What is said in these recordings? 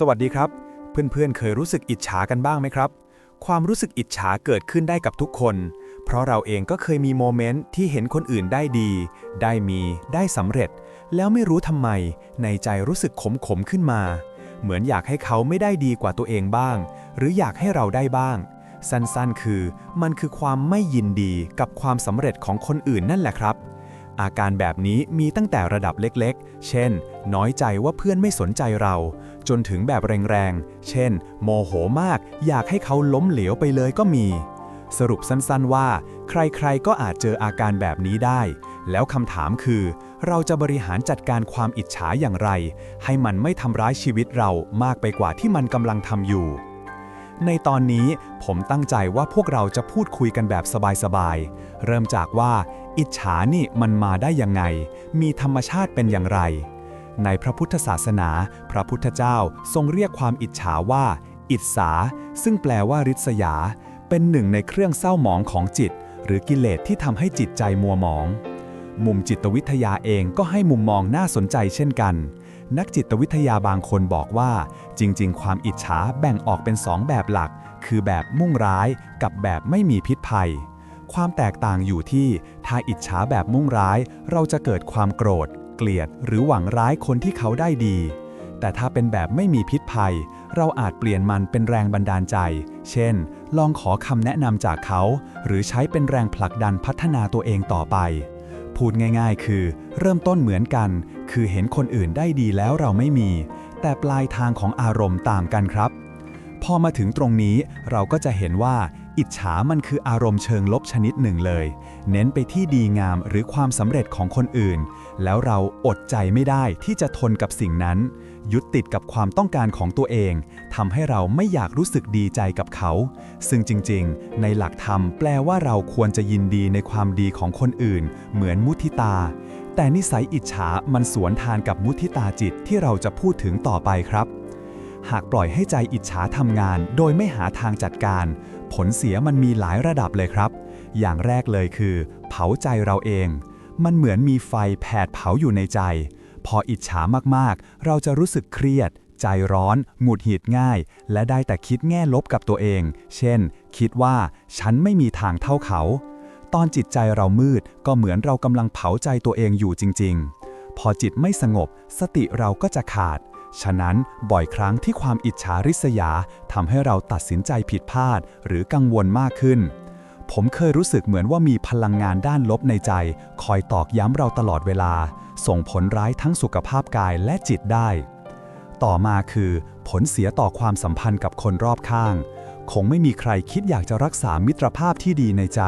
สวัสดีครับ เพื่อนๆเคยรู้สึกอิจฉากันบ้างไหมครับ ความรู้สึกอิจฉาเกิดขึ้นได้กับทุกคน เพราะเราเองก็เคยมีโมเมนต์ที่เห็นคนอื่นได้ดี ได้มีได้สำเร็จ แล้วไม่รู้ทำไม ในใจรู้สึกขมขมขึ้นมา เหมือนอยากให้เขาไม่ได้ดีกว่าตัวเองบ้าง หรืออยากให้เราได้บ้าง สั้นๆ คือ มันคือความไม่ยินดีกับความสำเร็จของคนอื่นนั่นแหละครับ อาการแบบนี้มีตั้งแต่ระดับเล็กๆ เช่น น้อยใจว่าเพื่อนไม่สนใจเรา จนถึงแบบแรงๆ เช่น โมโหมาก อยากให้เขาล้มเหลวไปเลยก็มี สรุปสั้นๆว่า ใครๆ ก็อาจเจออาการแบบนี้ได้ แล้วคำถามคือ เราจะบริหารจัดการความอิจฉาอย่างไร ให้มันไม่ทำร้ายชีวิตเรามากไปกว่าที่มันกำลังทำอยู่ ในตอนนี้ผมตั้งใจว่าพวกเราจะพูดคุยกันแบบสบายๆ เริ่มจากว่า อิจฉานี่มันมาได้ยังไง มีธรรมชาติเป็นอย่างไร ในพระพุทธศาสนา พระพุทธเจ้าทรงเรียกความอิจฉาว่า อิจสา ซึ่งแปลว่าริษยา เป็นหนึ่งในเครื่องเศร้าหมองของจิต หรือกิเลสที่ทำให้จิตใจมัวหมอง มุมจิตวิทยาเองก็ให้มุมมองน่าสนใจเช่นกัน นักจิตวิทยาบางคนบอกว่า จริง ๆ ความอิจฉาแบ่งออกเป็นสองแบบหลัก คือแบบมุ่งร้ายกับแบบไม่มีพิษภัย ความแตกต่างอยู่ที่ถ้าอิจฉาแบบมุ่งร้าย เราจะเกิดความโกรธ เกลียด หรือหวังร้ายคนที่เขาได้ดี แต่ถ้าเป็นแบบไม่มีพิษภัย เราอาจเปลี่ยนมันเป็นแรงบันดาลใจ เช่น ลองขอคำแนะนำจากเขา หรือใช้เป็นแรงผลักดันพัฒนาตัวเองต่อไป พูดง่ายๆ คือ เริ่มต้นเหมือนกัน คือเห็นคนอื่นได้ดีแล้วเราไม่มี แต่ปลายทางของอารมณ์ต่างกันครับ พอมาถึงตรงนี้เราก็จะเห็นว่า อิจฉามันคืออารมณ์เชิงลบชนิดหนึ่งเลย เน้นไปที่ดีงามหรือความสำเร็จของคนอื่น แล้วเราอดใจไม่ได้ที่จะทนกับสิ่งนั้น ยึดติดกับความต้องการของตัวเองทำให้เราไม่อยากรู้สึกดีใจกับเขา ซึ่งจริงๆ ในหลักธรรมแปลว่าเราควรจะยินดีในความดีของคนอื่น เหมือนมุทิตา แต่นิสัยอิจฉามันสวนทานกับมุทิตาจิตที่เราจะพูดถึงต่อไปครับ หากปล่อยให้ใจอิจฉาทำงาน โดยไม่หาทางจัดการ ผลเสียมันมีหลายระดับเลยครับ อย่างแรกเลยคือ เผาใจเราเอง มันเหมือนมีไฟแผดเผาอยู่ในใจ พออิจฉามากๆ เราจะรู้สึกเครียด ใจร้อน หงุดหงิดง่าย และได้แต่คิดแง่ลบกับตัวเอง เช่น คิดว่าฉันไม่มีทางเท่าเขา ตอนจิตใจเรามืดก็เหมือนเรากำลังเผาใจตัวเองอยู่จริง ๆ พอจิตไม่สงบ สติเราก็จะขาด ฉะนั้นบ่อยครั้งที่ความอิจฉาริษยาทำให้เราตัดสินใจผิดพลาด หรือกังวลมากขึ้นผมเคยรู้สึกเหมือนว่ามีพลังงานด้านลบในใจ คอยตอกย้ำเราตลอดเวลา ส่งผลร้ายทั้งสุขภาพกายและจิตได้ ต่อมาคือ ผลเสียต่อความสัมพันธ์กับคนรอบข้าง คงไม่มีใครคิดอยากจะรักษามิตรภาพที่ดีในใจ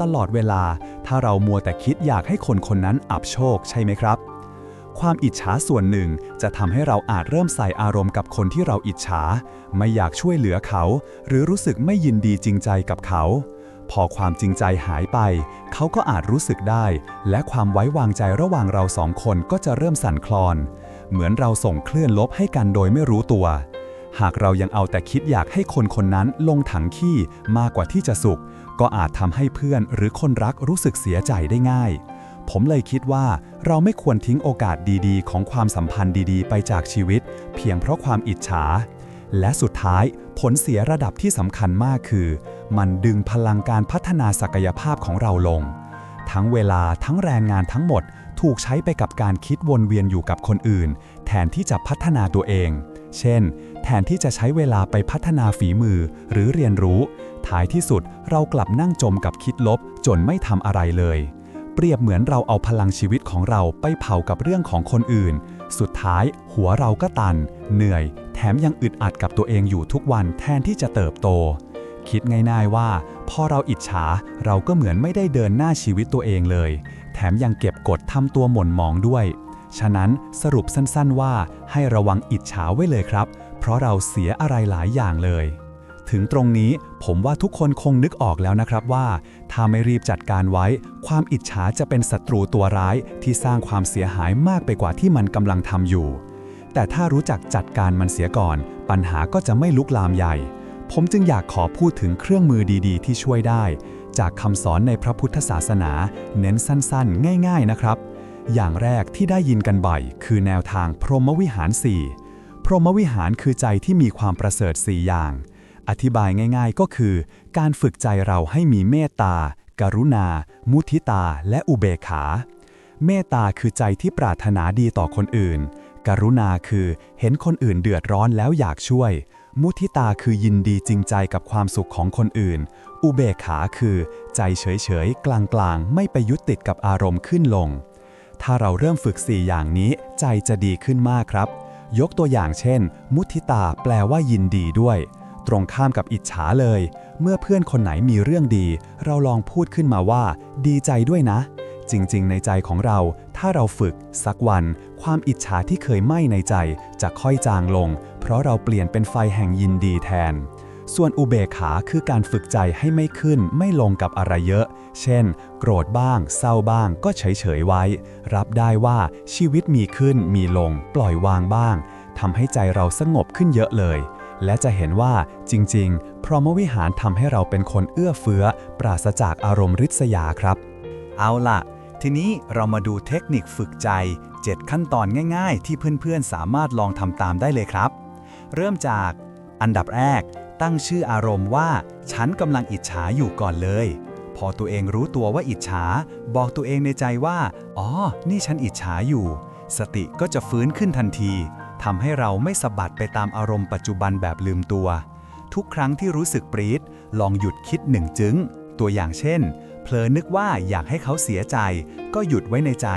ตลอดเวลา ถ้าเรามัวแต่คิดอยากให้คนคนนั้นอับโชคใช่ไหมครับ ความอิจฉาส่วนหนึ่งจะทำให้เราอาจเริ่มใส่อารมณ์กับคนที่เราอิจฉา ไม่อยากช่วยเหลือเขา หรือรู้สึกไม่ยินดีจริงใจกับเขา พอความจริงใจหายไป เขาก็อาจรู้สึกได้ และความไว้วางใจระหว่างเราสองคนก็จะเริ่มสั่นคลอน เหมือนเราส่งคลื่นลบให้กันโดยไม่รู้ตัว หากเรายังเอาแต่คิดอยากให้คนคนนั้นลงถังขี้มากกว่าที่จะสุข ก็อาจทำให้เพื่อนหรือคนรักรู้สึกเสียใจได้ง่าย ผมเลยคิดว่าเราไม่ควรทิ้งโอกาสดีๆ ของความสัมพันธ์ดีๆ ไปจากชีวิต เพียงเพราะความอิจฉาและสุดท้าย ผลเสียระดับที่สำคัญมากคือ มันดึงพลังการพัฒนาศักยภาพของเราลง ทั้งเวลาทั้งแรงงานทั้งหมดถูกใช้ไปกับการคิดวนเวียนอยู่กับคนอื่น แทนที่จะพัฒนาตัวเอง เช่น แทนที่จะใช้เวลาไปพัฒนาฝีมือหรือเรียนรู้ ท้ายที่สุดเรากลับนั่งจมกับคิดลบจนไม่ทำอะไรเลย เปรียบเหมือนเราเอาพลังชีวิตของเราไปเผากับเรื่องของคนอื่น สุดท้ายหัวเราก็ตัน เหนื่อย มยังอึดอัดกับตัวเองอยู่ทุกวันแทนที่จะเติบโต คิดง่ายๆว่า พอเราอิจฉาเราก็เหมือนไม่ได้เดินหน้าชีวิตตัวเองเลย แถมยังเก็บกดทำตัวหม่นหมองด้วย ฉะนั้นสรุปสั้นๆว่าให้ระวังอิจฉาไว้เลยครับ เพราะเราเสียอะไรหลายอย่างเลยถึงตรงนี้ผมว่าทุกคนคงนึกออกแล้วนะครับว่า ถ้าไม่รีบจัดการไว้ ความอิจฉาจะเป็นศัตรูตัวร้ายที่สร้างความเสียหายมากไปกว่าที่มันกำลังทำอยู่ แต่ถ้ารู้จักจัดการมันเสียก่อน ปัญหาก็จะไม่ลุกลามใหญ่ ผมจึงอยากขอพูดถึงเครื่องมือดีๆ ที่ช่วยได้ จากคำสอนในพระพุทธศาสนา เน้นสั้นๆ ง่าย ๆ นะครับ อย่างแรกที่ได้ยินกันบ่อยคือแนวทางพรหมวิหาร 4 พรหมวิหารคือใจที่มีความประเสริฐสี่อย่าง อธิบายง่าย ๆ ก็คือ การฝึกใจเราให้มีเมตตา กรุณา มุทิตา และอุเบกขา เมตตาคือใจที่ปรารถนาดีต่อคนอื่น กรุณาคือเห็นคนอื่นเดือดร้อนแล้วอยากช่วย มุทิตาคือยินดีจริงใจกับความสุขของคนอื่น อุเบกขาคือ ใจเฉยๆ กลางๆ ไม่ไปยึดติดกับอารมณ์ขึ้นลง ถ้าเราเริ่มฝึก 4 อย่างนี้ ใจจะดีขึ้นมากครับ ยกตัวอย่างเช่น มุทิตาแปลว่ายินดีด้วย ตรงข้ามกับอิจฉาเลย เมื่อเพื่อนคนไหนมีเรื่องดี เราลองพูดขึ้นมาว่า ดีใจด้วยนะ จริง ๆ ในใจของเรา ถ้าเราฝึกสักวัน ความอิจฉาที่เคยไหม้ในใจ จะค่อยจางลง เพราะเราเปลี่ยนเป็นไฟแห่งยินดีแทน ส่วนอุเบกขาคือการฝึกใจให้ไม่ขึ้นไม่ลงกับอะไรเยอะ เช่น โกรธบ้าง เศร้าบ้าง ก็เฉย ๆ ไว้ รับได้ว่าชีวิตมีขึ้นมีลง ปล่อยวางบ้างทำให้ใจเราสงบขึ้นเยอะเลยและจะเห็นว่าจริงๆ พรหมวิหารทำให้เราเป็นคนเอื้อเฟื้อ ปราศจากอารมณ์ริษยาครับ เอาล่ะ ทีนี้เรามาดูเทคนิคฝึกใจ 7 ขั้นตอนง่ายๆ ที่เพื่อนๆ สามารถลองทำตามได้เลยครับ เริ่มจาก อันดับแรก ตั้งชื่ออารมณ์ว่า ฉันกำลังอิจฉาอยู่ก่อนเลย พอตัวเองรู้ตัวว่าอิจฉา บอกตัวเองในใจว่า อ๋อ นี่ฉันอิจฉาอยู่ สติก็จะฟื้นขึ้นทันทีทำให้เราไม่สะบัดไปตามอารมณ์ปัจจุบันแบบลืมตัว ทุกครั้งที่รู้สึกปรีดลองหยุดคิดหนึ่งจึงตัวอย่างเช่น เพลอนึกว่าอยากให้เขาเสียใจ ก็หยุดไว้ในใจ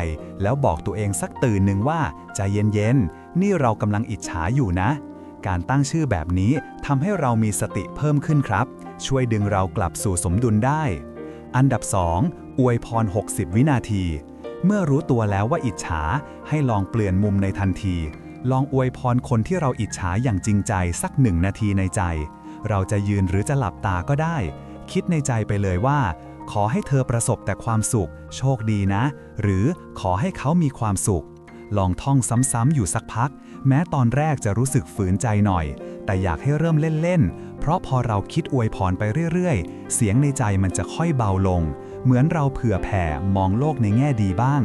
แล้วบอกตัวเองสักตื่นหนึ่งว่าใจเย็นๆ นี่เรากำลังอิจฉาอยู่นะ การตั้งชื่อแบบนี้ทำให้เรามีสติเพิ่มขึ้นครับ ช่วยดึงเรากลับสู่สมดุลได้ อันดับ 2 อวยพร 60 วินาที เมื่อรู้ตัวแล้วว่าอิจฉา ให้ลองเปลี่ยนมุมในทันที ลองอวยพรคนที่เราอิจฉาอย่างจริงใจสักหนึ่งนาทีในใจ เราจะยืนหรือจะหลับตาก็ได้ คิดในใจไปเลยว่า ขอให้เธอประสบแต่ความสุข โชคดีนะ หรือขอให้เขามีความสุข ลองท่องซ้ำๆอยู่สักพัก แม้ตอนแรกจะรู้สึกฝืนใจหน่อย แต่อยากให้เริ่มเล่นๆ เพราะพอเราคิดอวยพรไปเรื่อยๆ เสียงในใจมันจะค่อยเบาลง เหมือนเราเผื่อแผ่มองโลกในแง่ดีบ้าง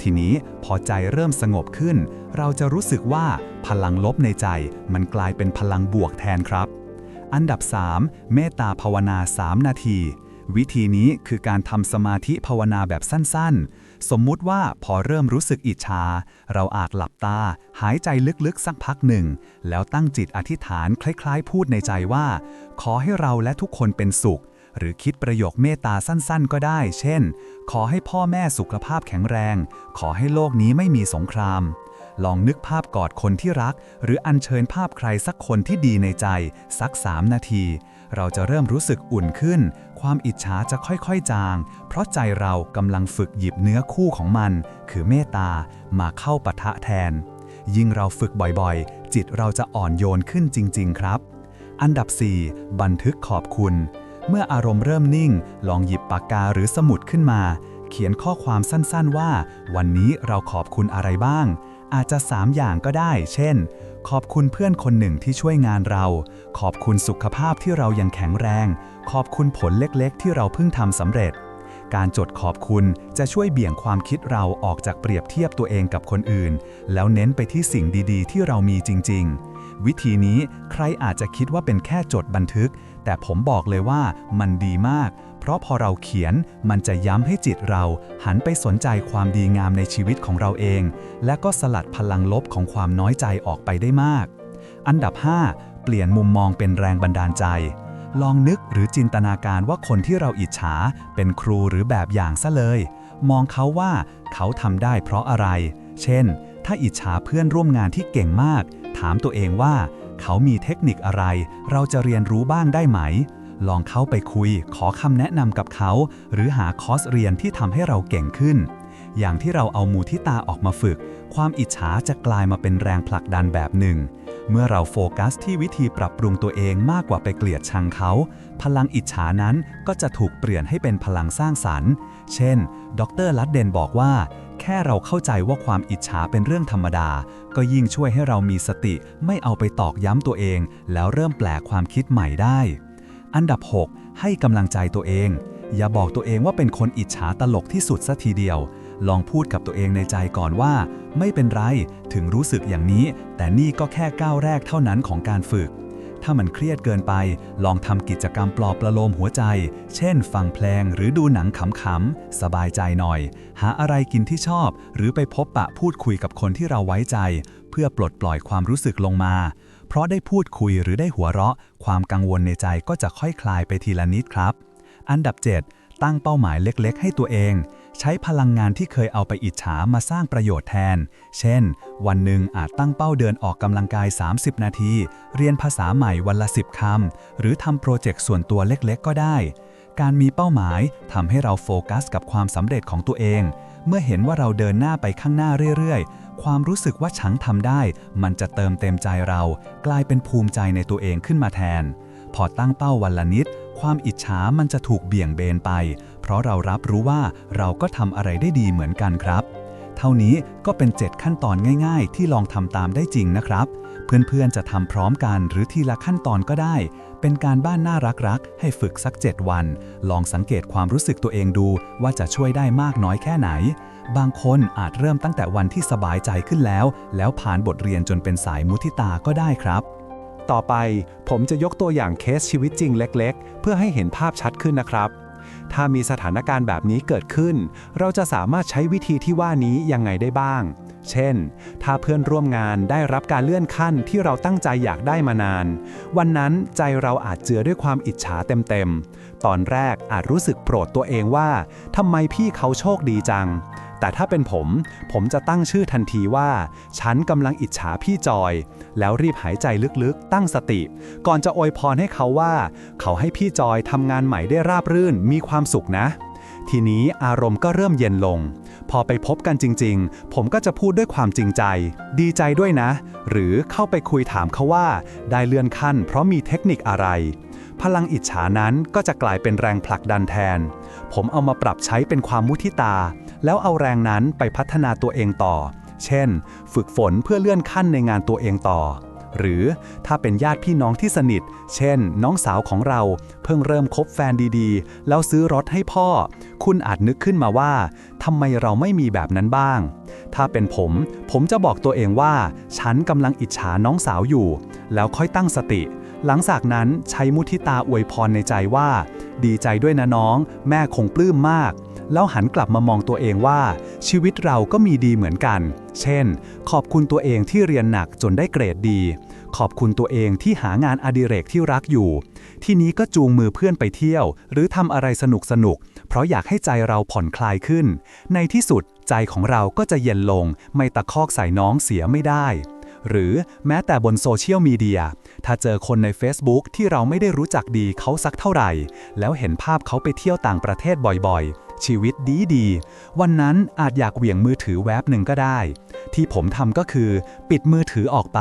ทีนี้พอใจเริ่มสงบขึ้น เราจะรู้สึกว่าพลังลบในใจมันกลายเป็นพลังบวกแทนครับ อันดับ 3 เมตตาภาวนา 3 นาที วิธีนี้คือการทำสมาธิภาวนาแบบสั้นๆ สมมุติว่าพอเริ่มรู้สึกอิจฉาเราอาจหลับตา หายใจลึกๆ สักพักหนึ่ง แล้วตั้งจิตอธิษฐานคล้ายๆ พูดในใจว่า ขอให้เราและทุกคนเป็นสุข หรือคิดประโยคเมตตาสั้นๆ ก็ได้ เช่น ขอให้พ่อแม่สุขภาพแข็งแรง ขอให้โลกนี้ไม่มีสงครามลองนึกภาพกอดคนที่รัก หรืออัญเชิญภาพใครสักคนที่ดีในใจ สัก 3 นาที เราจะเริ่มรู้สึกอุ่นขึ้น ความอิจฉาจะค่อยๆจาง เพราะใจเรากำลังฝึกหยิบเนื้อคู่ของมัน คือเมตตามาเข้าปะทะแทน ยิ่งเราฝึกบ่อยๆ จิตเราจะอ่อนโยนขึ้นจริง ๆ ครับ อันดับ 4 บันทึกขอบคุณ เมื่ออารมณ์เริ่มนิ่ง ลองหยิบปากกาหรือสมุดขึ้นมา เขียนข้อความสั้นๆว่า วันนี้เราขอบคุณอะไรบ้าง อาจจะ 3 อย่างก็ได้ เช่น ขอบคุณเพื่อนคนหนึ่งที่ช่วยงานเรา ขอบคุณสุขภาพที่เรายังแข็งแรง ขอบคุณผลเล็กๆ ที่เราเพิ่งทำสำเร็จ การจดขอบคุณจะช่วยเบี่ยงความคิดเราออกจากเปรียบเทียบตัวเองกับคนอื่น แล้วเน้นไปที่สิ่งดีๆ ที่เรามีจริง ๆวิธีนี้ใครอาจจะคิดว่าเป็นแค่จดบันทึก แต่ผมบอกเลยว่ามันดีมาก เพราะพอเราเขียนมันจะย้ำให้จิตเรา หันไปสนใจความดีงามในชีวิตของเราเอง และก็สลัดพลังลบของความน้อยใจออกไปได้มาก อันดับ 5 เปลี่ยนมุมมองเป็นแรงบันดาลใจ ลองนึกหรือจินตนาการว่าคนที่เราอิจฉา เป็นครูหรือแบบอย่างซะเลย มองเขาว่าเขาทำได้เพราะอะไร เช่น ถ้าอิจฉาเพื่อนร่วมงานที่เก่งมาก ถามตัวเองว่า เขามีเทคนิคอะไร เราจะเรียนรู้บ้างได้ไหม ลองเข้าไปคุย ขอคำแนะนำกับเขา หรือหาคอร์สเรียนที่ทำให้เราเก่งขึ้น อย่างที่เราเอามูทิตาออกมาฝึก ความอิจฉาจะกลายมาเป็นแรงผลักดันแบบหนึ่ง เมื่อเราโฟกัสที่วิธีปรับปรุงตัวเองมากกว่าไปเกลียดชังเขา พลังอิจฉานั้นก็จะถูกเปลี่ยนให้เป็นพลังสร้างสรรค์ เช่น ดรลัดเดนบอกว่าแค่เราเข้าใจว่าความอิจฉาเป็นเรื่องธรรมดา ก็ยิ่งช่วยให้เรามีสติไม่เอาไปตอกย้ำตัวเอง แล้วเริ่มแปลความคิดใหม่ได้ อันดับ 6 ให้กำลังใจตัวเอง อย่าบอกตัวเองว่าเป็นคนอิจฉาตลกที่สุดซะทีเดียว ลองพูดกับตัวเองในใจก่อนว่า ไม่เป็นไร ถึงรู้สึกอย่างนี้ แต่นี่ก็แค่ก้าวแรกเท่านั้นของการฝึก ถ้ามันเครียดเกินไป ลองทำกิจกรรมปลอบประโลมหัวใจ เช่น ฟังเพลงหรือดูหนังขำๆ สบายใจหน่อย หาอะไรกินที่ชอบ หรือไปพบปะพูดคุยกับคนที่เราไว้ใจ เพื่อปลดปล่อยความรู้สึกลงมา เพราะได้พูดคุยหรือได้หัวเราะ ความกังวลในใจก็จะค่อยคลายไปทีละนิดครับ อันดับ 7 ตั้งเป้าหมายเล็กๆ ให้ตัวเอง ใช้พลังงานที่เคยเอาไปอิจฉามาสร้างประโยชน์แทน เช่น วันหนึ่งอาจตั้งเป้าเดินออกกำลังกาย 30 นาที เรียนภาษาใหม่วันละ 10 คำ หรือทำโปรเจกต์ส่วนตัวเล็กๆ ก็ได้ การมีเป้าหมายทำให้เราโฟกัสกับความสำเร็จของตัวเอง เมื่อเห็นว่าเราเดินหน้าไปข้างหน้าเรื่อยๆ ความรู้สึกว่าฉันทำได้ มันจะเติมเต็มใจเรา กลายเป็นภูมิใจในตัวเองขึ้นมาแทน พอตั้งเป้าวันละนิด ความอิจฉามันจะถูกเบี่ยงเบนไป เพราะเรารับรู้ว่าเราก็ทำอะไรได้ดีเหมือนกันครับ เท่านี้ก็เป็น 7 ขั้นตอนง่าย ๆ ที่ลองทำตามได้จริงนะครับ เพื่อนๆจะทำพร้อมกันหรือทีละขั้นตอนก็ได้ เป็นการบ้านน่ารักๆ ให้ฝึกสัก 7 วัน ลองสังเกตความรู้สึกตัวเองดูว่าจะช่วยได้มากน้อยแค่ไหน บางคนอาจเริ่มตั้งแต่วันที่สบายใจขึ้นแล้ว แล้วผ่านบทเรียนจนเป็นสายมุทิตาก็ได้ครับ ต่อไปผมจะยกตัวอย่างเคสชีวิตจริงเล็ก ๆ เพื่อให้เห็นภาพชัดขึ้นนะครับ ถ้ามีสถานการณ์แบบนี้เกิดขึ้น เราจะสามารถใช้วิธีที่ว่านี้ยังไงได้บ้าง เช่น ถ้าเพื่อนร่วมงานได้รับการเลื่อนขั้นที่เราตั้งใจอยากได้มานาน วันนั้นใจเราอาจเจือด้วยความอิจฉาเต็มๆ ตอนแรกอาจรู้สึกโกรธตัวเองว่าทำไมพี่เขาโชคดีจัง แต่ถ้าเป็นผม ผมจะตั้งชื่อทันทีว่า ฉันกำลังอิจฉาพี่จอย แล้วรีบหายใจลึกๆ ตั้งสติ ก่อนจะอวยพรให้เขาว่า เขาให้พี่จอยทำงานใหม่ได้ราบรื่นมีความสุขนะ ทีนี้อารมณ์ก็เริ่มเย็นลง พอไปพบกันจริง ๆ ผมก็จะพูดด้วยความจริงใจ ดีใจด้วยนะ หรือเข้าไปคุยถามเขาว่า ได้เลื่อนขั้น เพราะมีเทคนิคอะไร พลังอิจฉานั้นก็จะกลายเป็นแรงผลักดันแทน ผมเอามาปรับใช้เป็นความมุทิตา แล้วเอาแรงนั้นไปพัฒนาตัวเองต่อ เช่น ฝึกฝนเพื่อเลื่อนขั้นในงานตัวเองต่อ หรือถ้าเป็นญาติพี่น้องที่สนิท เช่น น้องสาวของเรา เพิ่งเริ่มคบแฟนดีๆ แล้วซื้อรถให้พ่อ คุณอาจนึกขึ้นมาว่าทำไมเราไม่มีแบบนั้นบ้าง ถ้าเป็นผม ผมจะบอกตัวเองว่า ฉันกำลังอิจฉาน้องสาวอยู่ แล้วค่อยตั้งสติ หลังจากนั้นใช้มุทิตาอวยพรในใจว่า ดีใจด้วยนะน้อง แม่คงปลื้มมาก แล้วหันกลับมามองตัวเองว่า ชีวิตเราก็มีดีเหมือนกัน เช่น ขอบคุณตัวเองที่เรียนหนักจนได้เกรดดี ขอบคุณตัวเองที่หางานอดิเรกที่รักอยู่ ที่นี้ก็จูงมือเพื่อนไปเที่ยว หรือทำอะไรสนุกสนุก เพราะอยากให้ใจเราผ่อนคลายขึ้น ในที่สุดใจของเราก็จะเย็นลง ไม่ตะคอกใส่น้องเสียไม่ได้หรือแม้แต่บนโซเชียลมีเดีย ถ้าเจอคนใน Facebook ที่เราไม่ได้รู้จักดีเขาสักเท่าไหร่ แล้วเห็นภาพเขาไปเที่ยวต่างประเทศบ่อยๆ ชีวิตดีดี วันนั้นอาจอยากเหวี่ยงมือถือแวบหนึ่งก็ได้ ที่ผมทำก็คือปิดมือถือออกไป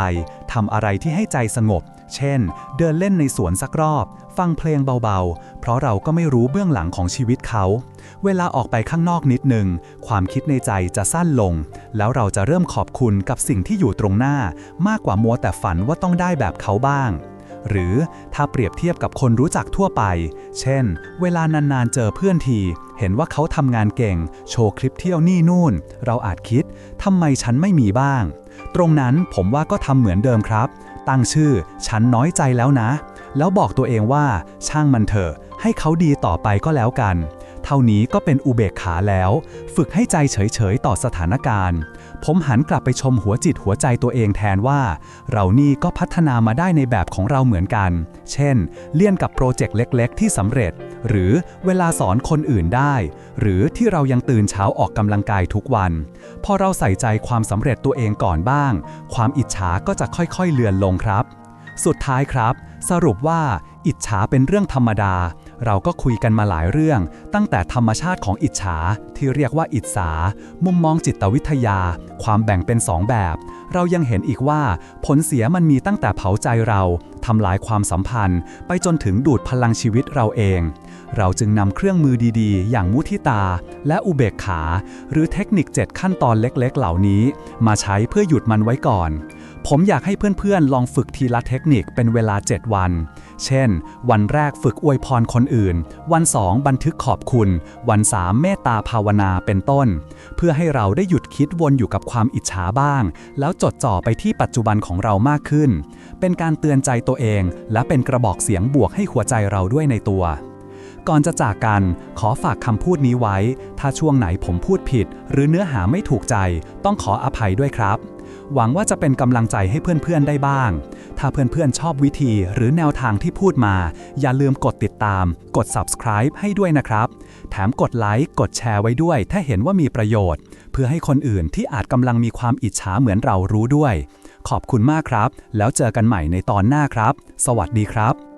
ทำอะไรที่ให้ใจสงบ เช่น เดินเล่นในสวนสักรอบ ฟังเพลงเบาๆ เพราะเราก็ไม่รู้เบื้องหลังของชีวิตเขา เวลาออกไปข้างนอกนิดหนึ่งความคิดในใจจะสั้นลง แล้วเราจะเริ่มขอบคุณกับสิ่งที่อยู่ตรงหน้ามากกว่ามัวแต่ฝันว่าต้องได้แบบเขาบ้าง หรือถ้าเปรียบเทียบกับคนรู้จักทั่วไป เช่น เวลานานๆเจอเพื่อนที เห็นว่าเขาทำงานเก่ง โชว์คลิปเที่ยวนี่นู่น เราอาจคิดทำไมฉันไม่มีบ้าง ตรงนั้นผมว่าก็ทำเหมือนเดิมครับ ตั้งชื่อ ฉันน้อยใจแล้วนะ แล้วบอกตัวเองว่า ช่างมันเถอะ ให้เขาดีต่อไปก็แล้วกัน เท่านี้ก็เป็นอุเบกขาแล้ว ฝึกให้ใจเฉยๆต่อสถานการณ์ ผมหันกลับไปชมหัวจิตหัวใจตัวเองแทนว่า เรานี่ก็พัฒนามาได้ในแบบของเราเหมือนกัน เช่น เลี่ยนกับโปรเจกต์เล็ก ๆ ที่สำเร็จ หรือเวลาสอนคนอื่นได้ หรือที่เรายังตื่นเช้าออกกำลังกายทุกวัน พอเราใส่ใจความสำเร็จตัวเองก่อนบ้าง ความอิจฉาก็จะค่อยๆเลือนลงครับ สุดท้ายครับ สรุปว่า อิจฉาเป็นเรื่องธรรมดา เราก็คุยกันมาหลายเรื่อง ตั้งแต่ธรรมชาติของอิจฉาที่เรียกว่าอิจฉามุมมองจิตวิทยา ความแบ่งเป็นสองแบบ เรายังเห็นอีกว่า ผลเสียมันมีตั้งแต่เผาใจเราทำลายความสัมพันธ์ ไปจนถึงดูดพลังชีวิตเราเอง เราจึงนำเครื่องมือดีๆ อย่างมุทิตา และอุเบกขา หรือเทคนิค 7 ขั้นตอนเล็กๆ เหล่านี้ มาใช้เพื่อหยุดมันไว้ก่อน ผมอยากให้เพื่อนๆ ลองฝึกทีละเทคนิคเป็นเวลา 7 วัน เช่น วันแรกฝึกอวยพรคนอื่น วัน 2 บันทึกขอบคุณ วัน 3 เมตตาภาวนาเป็นต้น เพื่อให้เราได้หยุดคิดวนอยู่กับความอิจฉาบ้าง แล้วจดจ่อไปที่ปัจจุบันของเรามากขึ้น เป็นการเตือนใจตัวเอง และเป็นกระบอกเสียงบวกให้หัวใจเราด้วยในตัว ก่อนจะจากกัน ขอฝากคำพูดนี้ไว้ ถ้าช่วงไหนผมพูดผิด หรือเนื้อหาไม่ถูกใจ ต้องขออภัยด้วยครับ หวังว่าจะเป็นกำลังใจให้เพื่อนๆได้บ้าง ถ้าเพื่อนๆชอบวิธีหรือแนวทางที่พูดมา อย่าลืมกดติดตาม กด subscribe ให้ด้วยนะครับ แถมกดไลค์กดแชร์ไว้ด้วย ถ้าเห็นว่ามีประโยชน์ เพื่อให้คนอื่นที่อาจกำลังมีความอิจฉาเหมือนเรารู้ด้วย ขอบคุณมากครับ แล้วเจอกันใหม่ในตอนหน้าครับ สวัสดีครับ